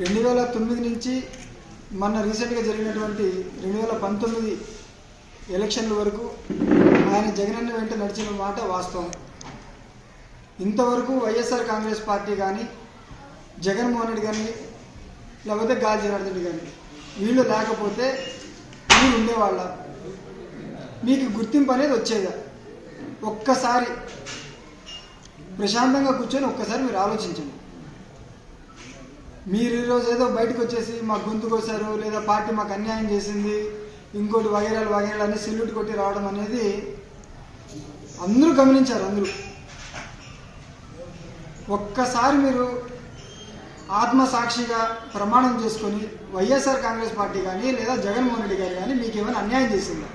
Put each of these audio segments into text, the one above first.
రెండు వేల తొమ్మిది నుంచి మొన్న రీసెంట్గా జరిగినటువంటి రెండు వేల పంతొమ్మిది ఎలక్షన్ల వరకు ఆయన జగనన్న వెంట నడిచిన మాట వాస్తవం. ఇంతవరకు వైఎస్ఆర్ కాంగ్రెస్ పార్టీ కానీ జగన్మోహన్ రెడ్డి కానీ లేకపోతే గాలి జనార్దన్ రెడ్డి కానీ వీళ్ళు లేకపోతే మీరు ఉండేవాళ్ళ. మీకు గుర్తింపు అనేది వచ్చేదా. ఒక్కసారి ప్రశాంతంగా కూర్చొని ఒక్కసారి మీరు ఆలోచించండి. మీరు ఈరోజు ఏదో బయటకు వచ్చేసి మా గొంతు కోసారు లేదా పార్టీ మాకు అన్యాయం చేసింది ఇంకోటి వగైరాలు వగైరాలు అని సెల్యూట్ కొట్టి రావడం అనేది అందరూ గమనించారు అందరూ. ఒక్కసారి మీరు ఆత్మసాక్షిగా ప్రమాణం చేసుకొని వైఎస్ఆర్ కాంగ్రెస్ పార్టీ కానీ లేదా జగన్మోహన్ రెడ్డి గారు కానీ మీకు ఏమైనా అన్యాయం చేసిందా?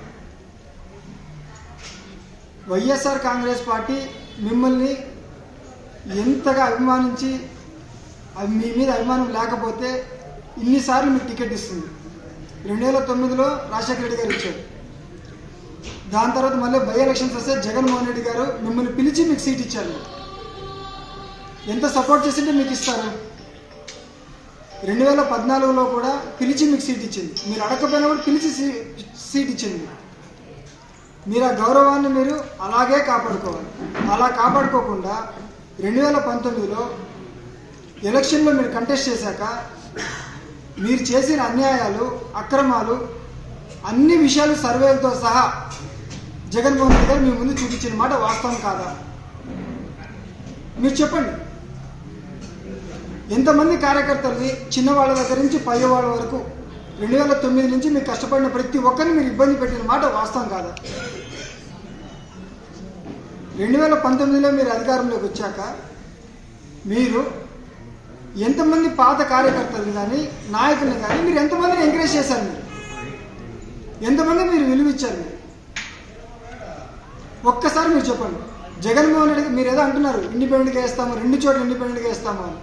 వైఎస్ఆర్ కాంగ్రెస్ పార్టీ మిమ్మల్ని ఎంతగా అభిమానించి అది మీ మీద అభిమానం లేకపోతే ఇన్నిసార్లు మీకు టికెట్ ఇస్తుంది. రెండు వేల తొమ్మిదిలో రాజశేఖర రెడ్డి గారు ఇచ్చారు. దాని తర్వాత మళ్ళీ బై ఎలక్షన్స్ వస్తే జగన్మోహన్ రెడ్డి గారు మిమ్మల్ని పిలిచి మీకు సీట్ ఇచ్చారు. ఎంత సపోర్ట్ చేసింటే మీకు ఇస్తారు? రెండు వేల పద్నాలుగులో కూడా పిలిచి మీకు సీట్ ఇచ్చింది. మీరు అడగకపోయినా కూడా పిలిచి సీట్ ఇచ్చింది. మీరు ఆ గౌరవాన్ని మీరు అలాగే కాపాడుకోవాలి. అలా కాపాడుకోకుండా రెండు వేల పంతొమ్మిదిలో ఎలక్షన్లో మీరు కంటెస్ట్ చేశాక మీరు చేసిన అన్యాయాలు అక్రమాలు అన్ని విషయాలు సర్వేలతో సహా జగన్మోహన్ రెడ్డి గారు మీ ముందు చూపించిన మాట వాస్తవం కాదా? మీరు చెప్పండి. ఎంతమంది కార్యకర్తల్ని చిన్నవాళ్ళ దగ్గర నుంచి పైవాళ్ళ వరకు రెండు వేల తొమ్మిది నుంచి మీరు కష్టపడిన ప్రతి ఒక్కరిని మీరు ఇబ్బంది పెట్టిన మాట వాస్తవం కాదా? రెండు వేల పంతొమ్మిదిలో మీరు అధికారంలోకి వచ్చాక మీరు ఎంతమంది పాత కార్యకర్తలు కానీ నాయకులను కానీ మీరు ఎంతమందిని ఎంకరేజ్ చేశారు మీరు? ఎంతమంది మీరు విలువిచ్చారు మీరు? ఒక్కసారి మీరు చెప్పండి. జగన్మోహన్ రెడ్డి మీరు ఏదో అంటున్నారు ఇండిపెండెంట్గా వేస్తాము రెండు చోట్ల ఇండిపెండెంట్గా వేస్తాము అని.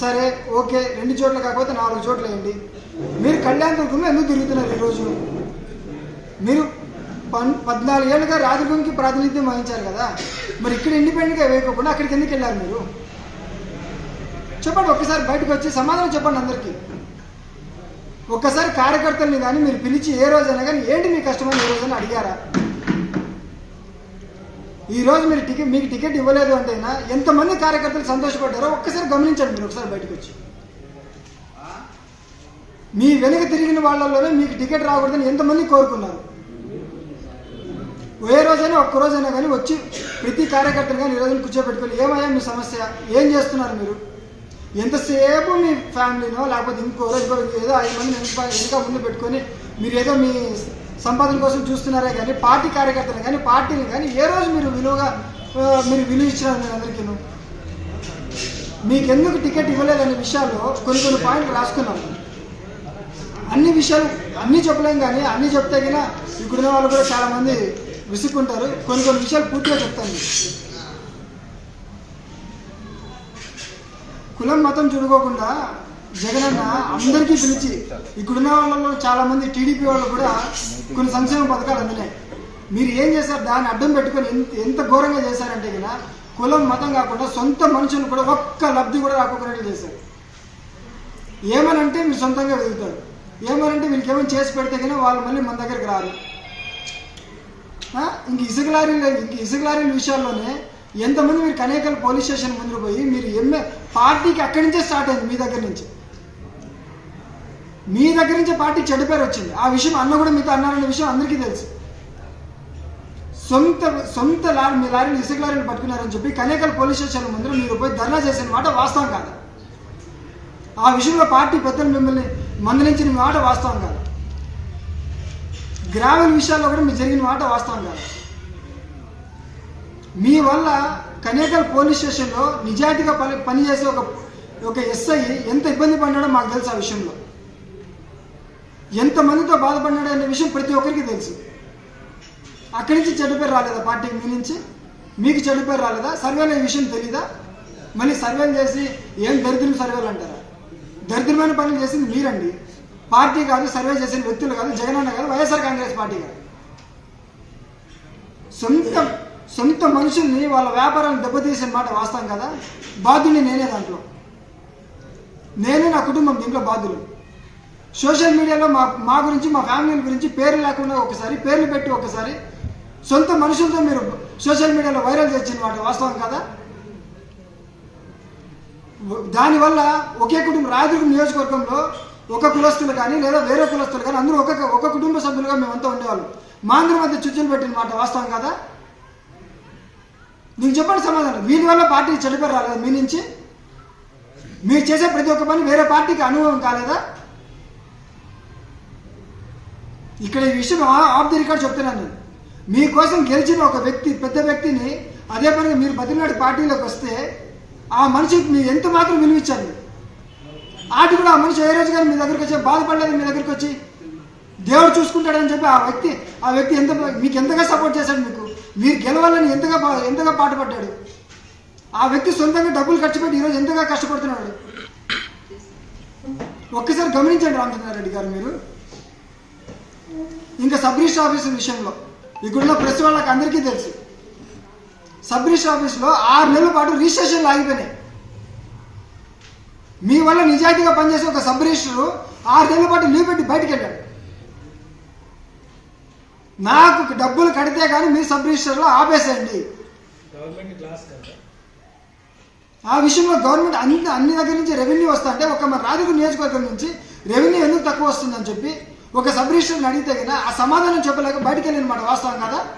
సరే ఓకే రెండు చోట్ల కాకపోతే నాలుగు చోట్ల వేయండి మీరు కళ్యాణ్ దుర్గంలో ఎందుకు తిరుగుతున్నారు ఈరోజు మీరు పన్ పద్నాలుగు ఏళ్ళుగా రాజభూమికి ప్రాతినిధ్యం వహించారు కదా. మరి ఇక్కడ ఇండిపెండెంట్గా వేయకుండా అక్కడికి ఎందుకు వెళ్ళారు మీరు? చెప్పండి ఒక్కసారి బయటకు వచ్చి సమాధానం చెప్పండి అందరికీ. ఒక్కసారి కార్యకర్తల్ని కానీ మీరు పిలిచి ఏ రోజైనా కానీ ఏంటి మీ కష్టమని ఏ రోజైనా అడిగారా? ఈ రోజు మీరు టికెట్ మీకు టికెట్ ఇవ్వలేదు అంటే ఎంతమంది కార్యకర్తలు సంతోషపడ్డారో ఒక్కసారి గమనించండి మీరు ఒకసారి బయటకు వచ్చి. మీ వెనుక తిరిగిన వాళ్ళలోనే మీకు టికెట్ రాకూడదని ఎంతమంది కోరుకున్నారు? ఏ రోజైనా ఒక్క రోజైనా కానీ వచ్చి ప్రతి కార్యకర్తలు కానీ ఈ రోజున కూర్చోబెట్టుకొని ఏమయ్యా మీ సమస్య? ఏం చేస్తున్నారు మీరు? ఎంతసేపు మీ ఫ్యామిలీనో లేకపోతే ఇంకోరో ఇంకో ఏదో ఐదు మంది వెనుక ముందు పెట్టుకొని మీరు ఏదో మీ సంపాదన కోసం చూస్తున్నారే కానీ పార్టీ కార్యకర్తలు కానీ పార్టీని కానీ ఏ రోజు మీరు విలువగా మీరు విలువ ఇచ్చినారు మీరు అందరికీ? మీకు ఎందుకు టికెట్ ఇవ్వలేదనే విషయాల్లో కొన్ని కొన్ని పాయింట్లు రాసుకున్నాం. అన్ని విషయాలు అన్నీ చెప్పలేం కానీ అన్ని చెప్తే కన్నా ఇక్కడున్న వాళ్ళు కూడా చాలామంది విసుక్కుంటారు. కొన్ని కొన్ని విషయాలు పూర్తిగా చెప్తాను. కులం మతం చూడుకోకుండా జగనన్న అందరికీ పిలిచి ఇక్కడున్న వాళ్ళలో చాలా మంది టీడీపీ వాళ్ళు కూడా కొన్ని సంక్షేమ పథకాలు అందినాయి. మీరు ఏం చేశారు? దాన్ని అడ్డం పెట్టుకొని ఎంత ఘోరంగా చేశారంటే కదా కులం మతం కాకుండా సొంత మనుషులు కూడా ఒక్క లబ్ధి కూడా రాకపోయినట్లు చేశారు. ఏమనంటే మీరు సొంతంగా వెళ్తారు ఏమనంటే వీళ్ళకి ఏమైనా చేసి పెడితే కానీ వాళ్ళు మళ్ళీ మన దగ్గరికి రారు. ఇంక ఇసుక లారీలు ఇంక ఇసుక లారీల విషయాల్లోనే ఎంతమంది మీరు కనేకల్ పోలీస్ స్టేషన్ ముందు పోయి మీరు ఎంఏ పార్టీకి అక్కడి నుంచే స్టార్ట్ అయింది మీ దగ్గర నుంచి. మీ దగ్గర నుంచే పార్టీ చెడ్డ పేరు వచ్చింది. ఆ విషయం అన్న కూడా మీతో అన్నారనే విషయం అందరికీ తెలుసు. సొంత సొంత లారీ మీ లారీలు ఇసుక లారీని పట్టుకున్నారని చెప్పి కనేకల్ పోలీస్ స్టేషన్ ముందు మీరు పోయి ధర్నా చేసిన మాట వాస్తవం కాదు. ఆ విషయంలో పార్టీ పెద్దలు మిమ్మల్ని మందలించిన మాట వాస్తవం కాదు. గ్రామీణ విషయాల్లో కూడా మీరు జరిగిన మాట వాస్తవం కాదు. మీ వల్ల కనేకల్ పోలీస్ స్టేషన్లో నిజాయితీగా పని పనిచేసే ఒక ఒక ఎస్ఐ ఎంత ఇబ్బంది పడ్డాడో మాకు తెలుసు ఆ విషయంలో. ఎంతమందితో బాధపడ్డాడో అనే విషయం ప్రతి ఒక్కరికి తెలుసు. అక్కడి నుంచి చెడు పేరు రాలేదా పార్టీకి మీ నుంచి? మీకు చెడు పేరు రాలేదా? సర్వేలో ఈ విషయం తెలీదా? మళ్ళీ సర్వేలు చేసి ఏం దరిద్రం సర్వేలు అంటారా? దరిద్రమైన పనులు చేసింది మీరండి. పార్టీ కాదు సర్వే చేసిన వ్యక్తులు కాదు జగనన్న కాదు వైఎస్ఆర్ కాంగ్రెస్ పార్టీ కాదు సొంత సొంత మనుషుల్ని వాళ్ళ వ్యాపారాన్ని దెబ్బతీసే మాట వాస్తాం కదా? బాధ్యుని నేనే దాంట్లో. నేను నా కుటుంబం దీంట్లో బాధ్యులు. సోషల్ మీడియాలో మా మా గురించి మా ఫ్యామిలీ గురించి పేరు లేకుండా ఒకసారి పేర్లు పెట్టి ఒకసారి సొంత మనుషులతో మీరు సోషల్ మీడియాలో వైరల్ చేసిన మాట వాస్తవం కదా? దానివల్ల ఒకే కుటుంబం రాయదుర్గం నియోజకవర్గంలో ఒక కులస్తులు కానీ లేదా వేరే కులస్తులు కానీ అందరూ ఒక ఒక కుటుంబ సభ్యులుగా మేమంతా ఉండేవాళ్ళం. మా అందరి మధ్య చుచ్చులు పెట్టిన మాట వాస్తవం కదా? నీకు చెప్పండి సమాధానం. వీటి వల్ల పార్టీ చెడిపోయి రాలేదు? మీ నుంచి? మీరు చేసే ప్రతి ఒక్క పని వేరే పార్టీకి అనుభవం కాలేదా? ఇక్కడ ఈ విషయం ఆఫ్ ది రికార్డ్ చెప్తున్నాను నేను. మీకోసం గెలిచిన ఒక వ్యక్తి పెద్ద వ్యక్తిని అదే పనిగా మీరు బద్రీనాథ్ పార్టీలోకి వస్తే ఆ మనిషికి మీరు ఎంత మాత్రం విలువిచ్చారు ఆటి కూడా ఆ మనిషి ఏ రోజు కానీ మీ దగ్గరికి వచ్చి బాధపడలేదు మీ దగ్గరికి వచ్చి దేవుడు చూసుకుంటాడని చెప్పి ఆ వ్యక్తి ఆ వ్యక్తి ఎంత మీకు ఎంతగా సపోర్ట్ చేశాడు మీకు? మీరు గెలవాలని ఎంతగా పా- ఎంతగా పాటుపడ్డాడు? ఆ వ్యక్తి సొంతంగా డబ్బులు ఖర్చు పెట్టి ఈరోజు ఎంతగా కష్టపడుతున్నాడు? ఒక్కసారి గమనించండి రామచంద్రారెడ్డి గారు మీరు. ఇంకా సబ్ రిజిస్టర్ ఆఫీస్ విషయంలో ఇక్కడున్న ప్రెస్ వాళ్ళకి అందరికీ తెలుసు. సబ్ రిజిస్టర్ ఆఫీస్లో ఆరు నెలల పాటు రిజిస్ట్రేషన్లు ఆగిపోయినాయి. మీ వల్ల నిజాయితీగా పనిచేసే ఒక సబ్ రిజిస్టర్ ఆరు నెలల పాటు లీవ్ పెట్టి బయటకెళ్ళాడు వెళ్ళాడు. నాకు డబ్బులు కడితే కానీ మీ సబ్ రిజిస్టర్లో ఆపేసేయండి. ఆ విషయంలో గవర్నమెంట్ అన్ని అన్ని దగ్గర నుంచి రెవెన్యూ వస్తా అంటే ఒక మన రాజకీయ నియోజకవర్గం నుంచి రెవెన్యూ ఎందుకు తక్కువ వస్తుందని చెప్పి ఒక సబ్ రిజిస్టర్ని అడిగితే కదా ఆ సమాధానం చెప్పలేక బయటికి వెళ్ళిన మాట వాస్తవం కదా?